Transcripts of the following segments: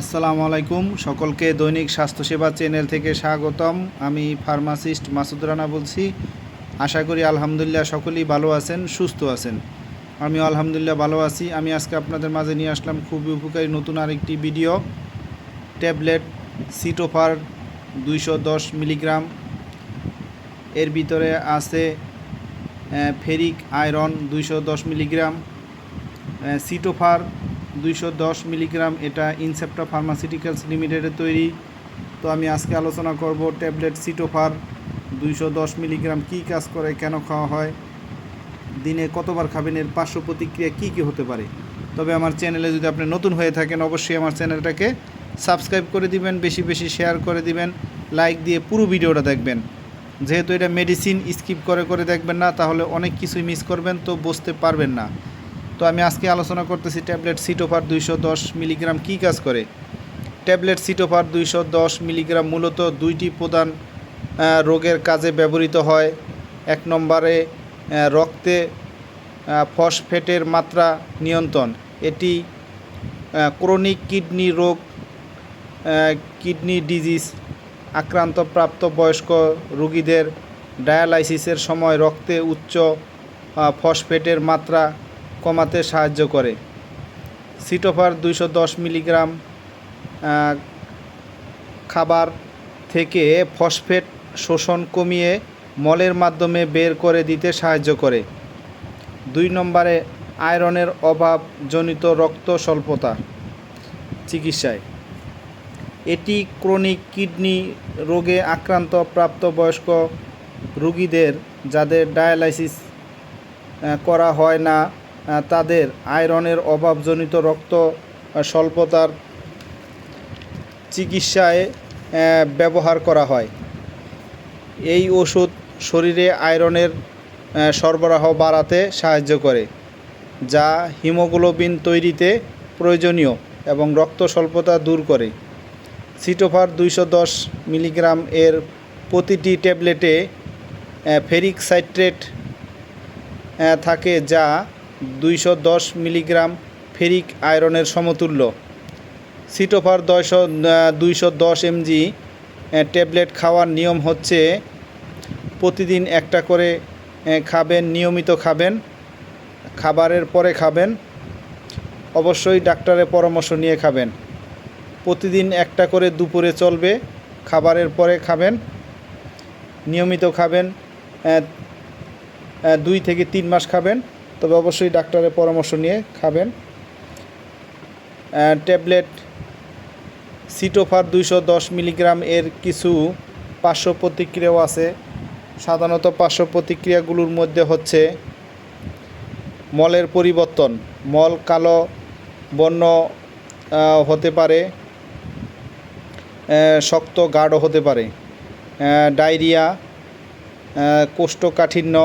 আসসালামু আলাইকুম। সকলকে দৈনিক স্বাস্থ্যসেবা চ্যানেল থেকে স্বাগতম। আমি ফার্মাসিস্ট মাসুদ রানা বলছি। আশা করি আলহামদুলিল্লাহ সকলেই ভালো আছেন, সুস্থ আছেন। আমিও আলহামদুলিল্লাহ ভালো আছি। আমি আজকে আপনাদের মাঝে নিয়ে আসলাম খুবই উপকারী নতুন আরেকটি ভিডিও। ট্যাবলেট সিটোফার দুইশো দশ মিলিগ্রাম। এর ভিতরে আছে ফেরিক আয়রন দুইশো দশ মিলিগ্রাম। সিটোফার দুইশো দশ মিলিগ্রাম। এটা ইনসেপ্টা ফার্মাসিউটিক্যালস লিমিটেডের তৈরি। তো আমি আজকে আলোচনা করব ট্যাবলেট সিটোফার দুইশো দশ মিলিগ্রাম কী কাজ করে, কেন খাওয়া হয়, দিনে কতবার খাবেন, এর পার্শ্ব প্রতিক্রিয়া কী কী হতে পারে। তবে আমার চ্যানেলে যদি আপনি নতুন হয়ে থাকেন, অবশ্যই আমার চ্যানেলটাকে সাবস্ক্রাইব করে দিবেন, বেশি বেশি শেয়ার করে দিবেন, লাইক দিয়ে পুরো ভিডিওটা দেখবেন। যেহেতু এটা মেডিসিন স্কিপ করে করে দেখবেন না, তাহলে অনেক কিছুই মিস করবেন, তো বুঝতে পারবেন না। তো আমি আজকে আলোচনা করতেছি ট্যাবলেট সিটোফার দুইশো দশ মিলিগ্রাম কী কাজ করে? ট্যাবলেট সিটোফার দুইশো দশ মিলিগ্রাম মূলত দুইটি প্রধান রোগের কাজে ব্যবহৃত হয়। এক নম্বরে রক্তে ফসফেটের মাত্রা নিয়ন্ত্রণ। এটি ক্রনিক কিডনি রোগ কিডনি ডিজিজ আক্রান্ত প্রাপ্ত বয়স্ক রোগীদের ডায়ালাইসিসের সময় রক্তে উচ্চ ফসফেটের মাত্রা কমাতে সাহায্য করে। সিটোফার দুইশো দশ মিলিগ্রাম খাবার থেকে ফসফেট শোষণ কমিয়ে মলের মাধ্যমে বের করে দিতে সাহায্য করে। দুই নম্বরে, আয়রনের অভাবজনিত রক্ত স্বল্পতা চিকিৎসায়। এটি ক্রনিক কিডনি রোগে আক্রান্ত প্রাপ্তবয়স্ক রোগীদের যাদের ডায়ালাইসিস করা হয় না তাদের আয়রনের অভাবজনিত রক্ত স্বল্পতার চিকিৎসায় ব্যবহার করা হয়। এই ওষুধ শরীরে আয়রনের সরবরাহ বাড়াতে সাহায্য করে, যা হিমোগ্লোবিন তৈরিতে প্রয়োজনীয় এবং রক্ত স্বল্পতা দূর করে। সিটোফার দুইশো দশ মিলিগ্রাম এর প্রতিটি ট্যাবলেটে ফেরিক সাইট্রেট থাকে যা দুইশো দশ মিলিগ্রাম ফেরিক আয়রনের সমতুল্য। সিটোফার দশশো দুইশো দশ এমজি ট্যাবলেট খাওয়ার নিয়ম হচ্ছে প্রতিদিন একটা করে খাবেন, নিয়মিত খাবেন, খাবারের পরে খাবেন, অবশ্যই ডাক্তারের পরামর্শ নিয়ে খাবেন। প্রতিদিন একটা করে দুপুরে চলবে, খাবারের পরে খাবেন, নিয়মিত খাবেন দুই থেকে তিন মাস খাবেন তবে অবশ্যই ডাক্তারের পরামর্শ নিয়ে খাবেন। ট্যাবলেট সিটোফার দুইশো দশ মিলিগ্রাম এর কিছু পার্শ্ব প্রতিক্রিয়াও আছে। সাধারণত পার্শ্ব প্রতিক্রিয়াগুলোর মধ্যে হচ্ছে মলের পরিবর্তন, মল কালো বর্ণ হতে পারে শক্ত গাঢ় হতে পারে ডায়রিয়া কোষ্ঠকাঠিন্য,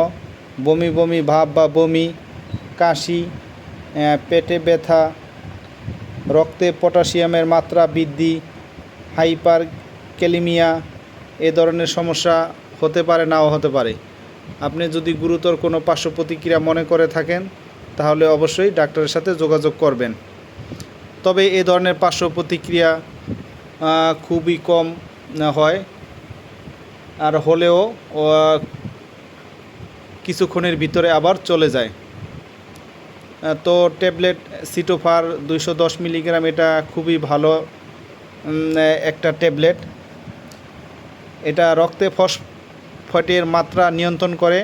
বমি বমি ভাব বা বমি কাশি পেটে ব্যথা, রক্তে পটাশিয়ামের মাত্রা বৃদ্ধি হাইপার ক্যালিমিয়া এ ধরনের সমস্যা হতে পারে নাও হতে পারে। আপনি যদি গুরুতর কোনো পার্শ্ব প্রতিক্রিয়া মনে করে থাকেন, তাহলে অবশ্যই ডাক্তারের সাথে যোগাযোগ করবেন। তবে এ ধরনের পার্শ্ব প্রতিক্রিয়া খুবই কম হয়। আর হলেও কিছুক্ষণের ভিতরে আবার চলে যায়। তো ট্যাবলেট সিটোফার দুইশো দশ মিলিগ্রাম, এটা খুবই ভালো একটা ট্যাবলেট। এটা রক্তে ফসফেটের মাত্রা নিয়ন্ত্রণ করে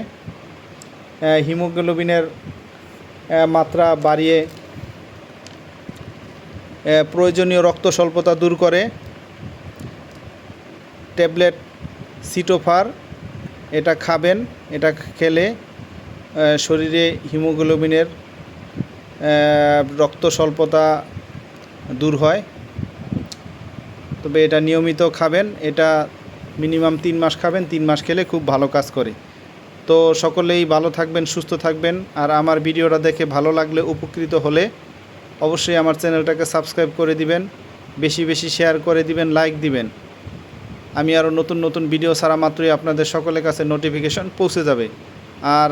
হিমোগ্লোবিনের মাত্রা বাড়িয়ে প্রয়োজনীয় রক্ত স্বল্পতা দূর করে। ট্যাবলেট সিটোফার, এটা খাবেন, এটা খেলে শরীরে হিমোগ্লোবিনের রক্ত স্বল্পতা দূর হয়। তবে এটা নিয়মিত খাবেন, এটা মিনিমাম তিন মাস খাবেন, তিন মাস খেলে খুব ভালো কাজ করে। তো সকলেই ভালো থাকবেন, সুস্থ থাকবেন। আর আমার ভিডিওটা দেখে ভালো লাগলে, উপকৃত হলে অবশ্যই আমার চ্যানেলটাকে সাবস্ক্রাইব করে দিবেন, বেশি বেশি শেয়ার করে দিবেন লাইক দিবেন। আমি আরও নতুন নতুন ভিডিও ছাড়া মাত্রই আপনাদের সকলের কাছে নোটিফিকেশন পৌঁছে যাবে। আর